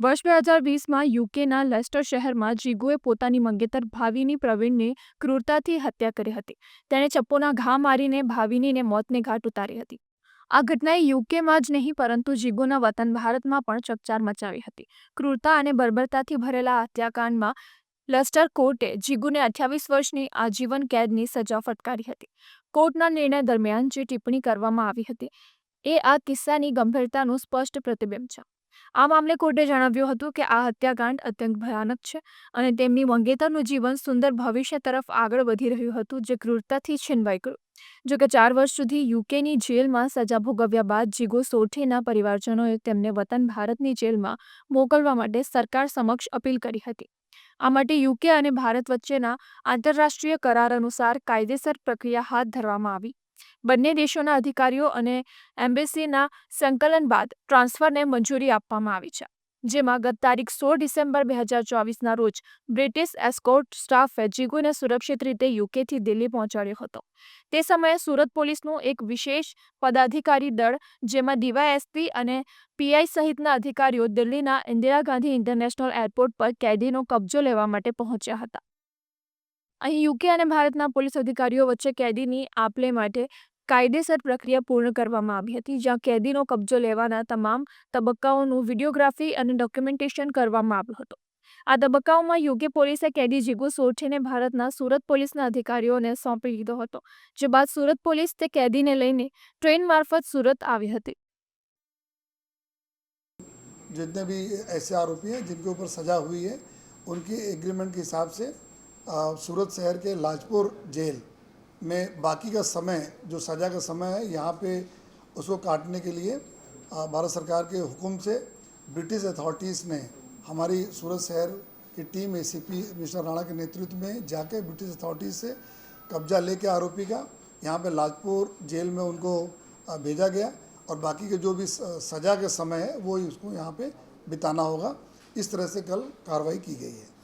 વર્ષ બે હજાર વીસમાં યુકેના લેસ્ટર શહેરમાં જીગુએ પોતાની મંગેતર ભાવિની પ્રવીણની ક્રૂરતાથી હત્યા કરી હતી. તેણે ચપ્પોના ઘા મારીને ભાવિનીને મોતને ઘાટ ઉતારી હતી. આ ઘટનાએ યુકેમાં જ નહીં, પરંતુ જીગોના વતન ભારતમાં પણ ચકચાર મચાવી હતી. ક્રૂરતા અને બર્બરતાથી ભરેલા હત્યાકાંડમાં લસ્ટર કોર્ટે જીગુને અઠ્યાવીસ વર્ષની આજીવન કેદની સજા ફટકારી હતી. કોર્ટના નિર્ણય દરમિયાન જે ટિપ્પણી કરવામાં આવી હતી, એ આ કિસ્સાની ગંભીરતાનું સ્પષ્ટ પ્રતિબિંબ છે. આ મામલે કોર્ટે જણાવ્યું હતું કે આ હત્યાકાંડ અત્યંત ભયાનક છે અને તેમની મંગેતરનું જીવન સુંદર ભવિષ્ય તરફ આગળ વધી રહ્યું હતું જે ક્રૂરતાથી છીનવાઈ ગયું. જોકે ચાર વર્ષ સુધી યુકેની જેલમાં સજા ભોગવ્યા બાદ જીગો સોઠીના પરિવારજનોએ તેમને વતન ભારતની જેલમાં મોકલવા માટે સરકાર સમક્ષ અપીલ કરી હતી. આ માટે યુકે અને ભારત વચ્ચેના આંતરરાષ્ટ્રીય કરાર અનુસાર કાયદેસર પ્રક્રિયા હાથ ધરવામાં આવી. બંને દેશોના અધિકારીઓ અને એમ્બેસીના સંકલન બાદ ટ્રાન્સફરને મંજૂરી આપવામાં આવી છે, જેમાં ગત તારીખ સોળ ડિસેમ્બર બે હજાર ચોવીસના રોજ બ્રિટિશ એસ્કોર્ટ સ્ટાફે જીગુને સુરક્ષિત રીતે યુકેથી દિલ્હી પહોંચાડ્યો હતો. તે સમયે સુરત પોલીસનું એક વિશેષ પદાધિકારી દળ, જેમાં ડીવાયએસપી અને પીઆઈ સહિતના અધિકારીઓ દિલ્હીના ઇન્દિરા ગાંધી ઇન્ટરનેશનલ એરપોર્ટ પર કેદીનો કબજો લેવા માટે પહોંચ્યા હતા. અહીં યુકે અને ભારતના પોલીસ અધિકારીઓ વચ્ચે કેદીની આપલે માટે કાયદેસર પ્રક્રિયા પૂર્ણ કરવામાં આવી હતી જ્યાં કેદીનો કબજો લેવાના તમામ તબક્કાઓનું વિડીયોગ્રાફી અને ડોક્યુમેન્ટેશન કરવામાં આવ્યું હતું આ તબક્કાઓમાં યુકે પોલીસે કેદી જીગુ સોઠીને ભારતના સુરત પોલીસના અધિકારીઓને સોંપી દીધો હતો જે બાદ સુરત પોલીસ તે કેદીને લઈને ટ્રેન મારફત સુરત આવી હતી जितने भी ऐसे आरोपी हैं जिनके ऊपर सज़ा हुई है उनकी एग्रीमेंट के हिसाब से अ, सूरत शहर के लाजपुर जेल में बाकी का समय, जो सज़ा का समय है, यहाँ पे उसको काटने के लिए भारत सरकार के हुक्म से ब्रिटिश अथॉरिटीज़ ने हमारी सूरत शहर की टीम एसीपी मिस्टर राणा के नेतृत्व में जाके ब्रिटिश अथॉरिटीज़ से कब्जा लेके आरोपी का यहाँ पे लाजपुर जेल में उनको भेजा गया और बाकी के जो भी सज़ा के समय है, वो उसको यहाँ पे बिताना होगा। इस तरह से कल कार्रवाई की गई है।